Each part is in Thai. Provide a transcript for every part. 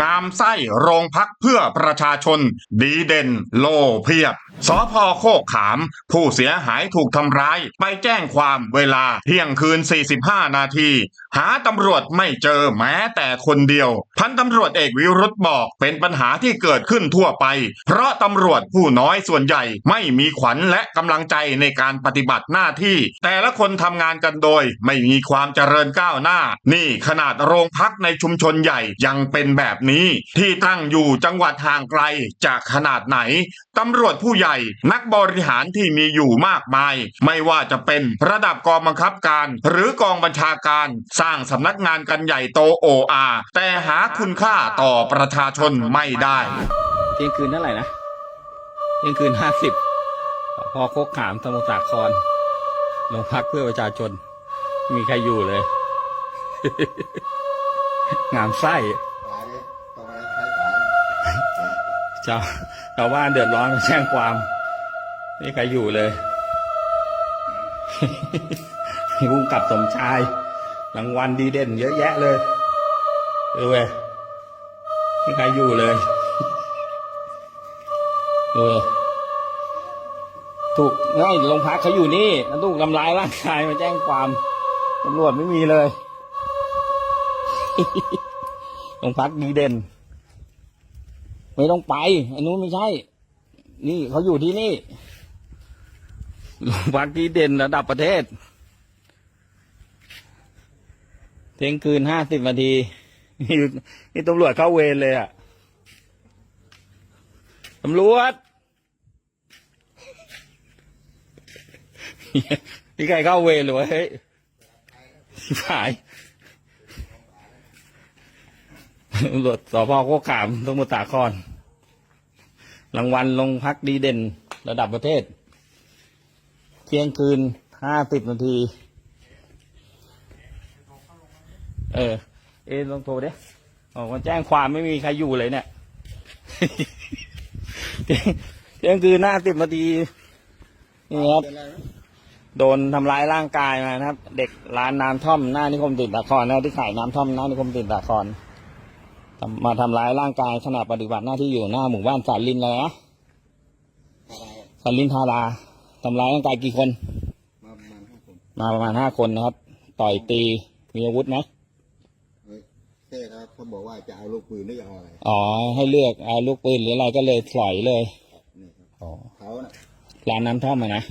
งามไส้โรงพักเพื่อประชาชน ดีเด่นโลเพียบสพโคกขาม ผู้เสียหายถูกทำร้าย ไปแจ้งความเวลาเที่ยงคืน 45 นาที หาตำรวจไม่เจอแม้แต่คนเดียว พันตำรวจเอกวิรุธบอกเป็นปัญหาที่เกิดขึ้นทั่วไป เพราะตำรวจผู้น้อยส่วนใหญ่ไม่มีขวัญและกำลังใจในการปฏิบัติหน้าที่ แต่ละคนทำงานกันโดย ไม่มีความเจริญก้าวหน้า นี่ขนาดโรงพักในชุมชนใหญ่ยังเป็นแบบนี้ ที่ตั้งอยู่จังหวัดห่างไกลจากขนาดไหนตำรวจผู้ใหญ่นักบริหารที่มีอยู่มากมาย ไม่ว่าจะเป็นระดับกองบังคับการ หรือกองบัญชาการ สร้างสำนักงานกันใหญ่โตโออาแต่หาคุณค่าต่อประชาชนไม่ได้ เที่ยงคืนเท่าไหร่นะเที่ยงคืนห้าสิบพอโคกขามสมุทรสาครโรงพักเพื่อประชาชนม่มีใครอยู่เลย งามไส้ ชาวชาวบ้านเดือดร้อนมาแจ้งความไม่ใครอยู่เลยมีผู้กำกับสมชายรางวัลดีเด่น เยอะแยะเลยดูเว้ยไม่ใครอยู่เลยดูเว้ยถูกง่ายโรงพักเขาอยู่นี่แล้วถูกทำร้ายร่างกายมาแจ้งความตำรวจไม่มีเลยโรงพักดีเด่น ไม่ต้องไปอันนู้นไม่ใช่ นี่เขาอยู่ที่นี่โรงกีเด่นระดับประเทศ เที่ยงคืนห้าสิบนาที นี่ตำรวจเข้าเวรเลยอะ ตำรวจนี่ใครเข้าเวรหรือวะเฮ้ยชิบหาย ตำรวจสพโคกขามสมุทรสาครรางวัลลงพักดีเด่น ระดับประเทศ เที่ยงคืนห้าสิบนาที เออ เอลองโทรดิออกมาแจ้งความไม่มีใครอยู่เลยเนี่ย เที่ยงคืนห้าสิบนาทีนี่ครับโดนทำร้ายร่างกายมานะครับ เด็กร้านน้ำท่อมหน้านิคมติดสาครนะที่ขายน้ำท่อมหน้านิคมติดสาครทำ มาทำร้ายร่างกายขณะปฏิบัติหน้าที่อยู่หน้าหมู่บ้านสาลินเลยนะอะไรอะสาลินทาราทำร้ายร่างกายกี่คน มาประมาณห้าคนมาประมาณห้าคนนะครับ ต่อยตีมีอาวุธไหมเฮ้ยเท่ครับเขาบอกว่าจะเอาลูกปืนหรือจะเอาอะไรอ๋อ ให้เลือกเอาลูกปืนหรืออะไรก็เลยถอยเลยนี่ครับอ๋อเขาน่ะร้านน้ำท่อมอะนะ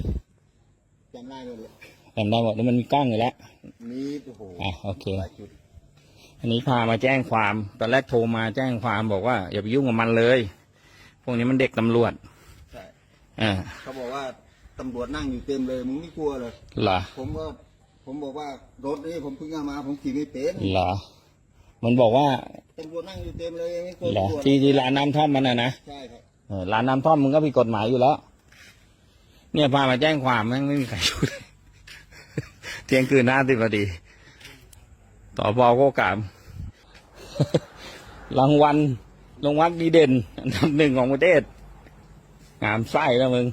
จำได้เลยจำได้หมดแล้วมันมีกล้องอยู่แล้วนี่โอ้โหอะโอเค หลายจุด อันนี้พามาแจ้งความตอนแรกโทรมาแจ้งความบอกว่าอย่าไปยุ่งกับมันเลย พวกนี้มันเด็กตำรวจใช่อ่าเขาบอกว่าตำรวจนั่งอยู่เต็มเลยมึงไม่กลัวเลยเหรอผมก็ผมบอกว่ารถนี่ผมเพิ่งเอามา ผมขี่ไม่เป็นเหรอมันบอกว่าตำรวจนั่งอยู่เต็มเลยไม่กลัวเหรอตำรวจที่ที่ร้านน้ำท่อมมันนะนะใช่ครับเออร้านน้ำท่อมมึงก็ผิดกฎหมายอยู่แล้ว เนี่ยพามาแจ้งความแม่งไม่มีใครช่วยเลยเที่ยงคืนห้าสิบนาที ต่อพอโกกามรางวัลรางวัลดีเด่นอันดับหนึ่งของประเทศงามไส้แล้วมึง